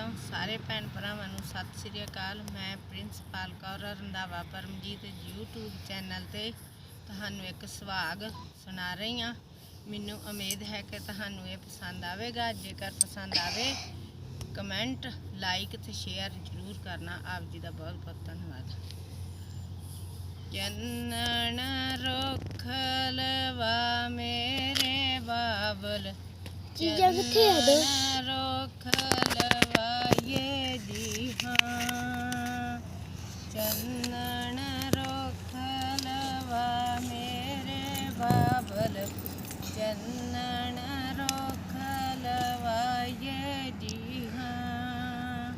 ਵੱਲੋਂ ਸਾਰੇ ਭੈਣ ਭਰਾਵਾਂ ਨੂੰ ਸਤਿ ਸ੍ਰੀ ਅਕਾਲ। ਮੈਂ principal Kaur Randhawa Paramjit YouTube channel ਤੇ ਤੁਹਾਨੂੰ ਇੱਕ ਸੁਹਾਗ ਸੁਣਾ ਰਹੀ ਹਾਂ। ਮੈਨੂੰ ਉਮੀਦ ਹੈ ਕਿ ਤੁਹਾਨੂੰ ਇਹ ਪਸੰਦ ਆਵੇਗਾ। ਜੇਕਰ ਪਸੰਦ ਆਵੇ ਕਮੈਂਟ ਲਾਈਕ ਤੇ ਸ਼ੇਅਰ ਜ਼ਰੂਰ ਕਰਨਾ। ਆਪ ਜੀ ਦਾ ਬਹੁਤ ਬਹੁਤ ਧੰਨਵਾਦ। ਜਨਨ ਰੁੱਖ ਲਵਾ ਮੇਰੇ ਬਾਬਲ। ਚੀਜ਼ਾਂ ਕਿੱਥੇ ਆ ਦੋ? ਬਾਬਲ ਚੰਨਣ ਰੁੱਖ ਜੀ ਹਾਂ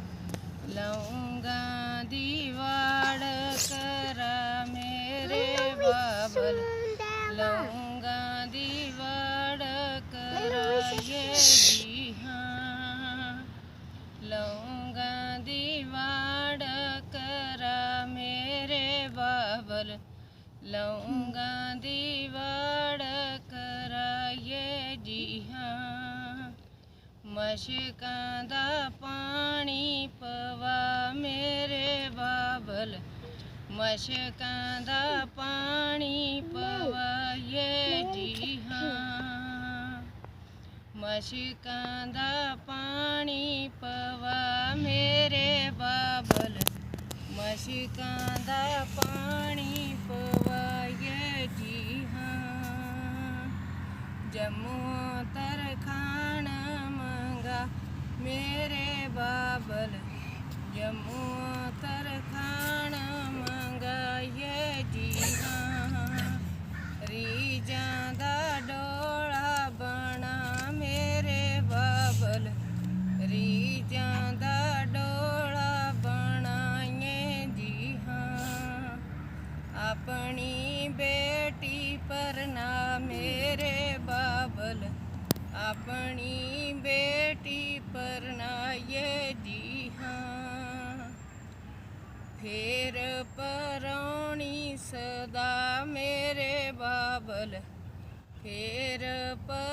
ਲਉਂਗਾ ਦੀ ਵਾੜ ਕਰਾ ਮੇਰੇ ਬਾਬਲ ਲਉਂਗਾ ਦੀ ਵੜ ਕਰਾਈਏ ਜੀ ਹਾਂ ਲਉਂਗਾ ਦੀ ਵੜ ਕਰਾ ਮੇਰੇ ਬਾਬਲ ਲਉਂਗਾ ਦੀ ਵੜ ਕਰਾਈਏ ਜੀ ਹਾਂ ਮਸ਼ਕਾਂ ਦਾ ਪਾਣੀ ਪਵਾ ਮੇਰੇ ਬਾਬਲ। ਮਸ਼ਕਾਂ ਦਾ ਪਾਣੀ ਪਵਾਈਏ ਜੀ ਹਾਂ ਮਸ਼ਕਾਂ ਦਾ ਪਾਣੀ ਪਵਾ ਮੇਰੇ ਬਾਬਲ। ਮਸ਼ਕਾਂ ਦਾ ਪਾਣੀ ਪਵਾਈਏ ਮੇਰੇ ਬਾਬਲ ਜੰਮੂ ਤਰਖਾਣ ਮੰਗਾਏ ਜੀ ਹਾਂ। ਰੀਜਾਂ ਦਾ ਡੋਲਾ ਬਣਾ ਮੇਰੇ ਬਾਬਲ। ਰੀਜਾਂ ਦਾ ਡੋਲਾ ਬਣਾਏ ਜੀ ਹਾਂ। ਆਪਣੀ ਬੇਟੀ ਪਰਨਾ ਮੇਰੇ ਫੇਰ ਪਰੌਣੀ ਸਦਾ ਮੇਰੇ ਬਾਬਲ। ਫੇਰ ਪਰ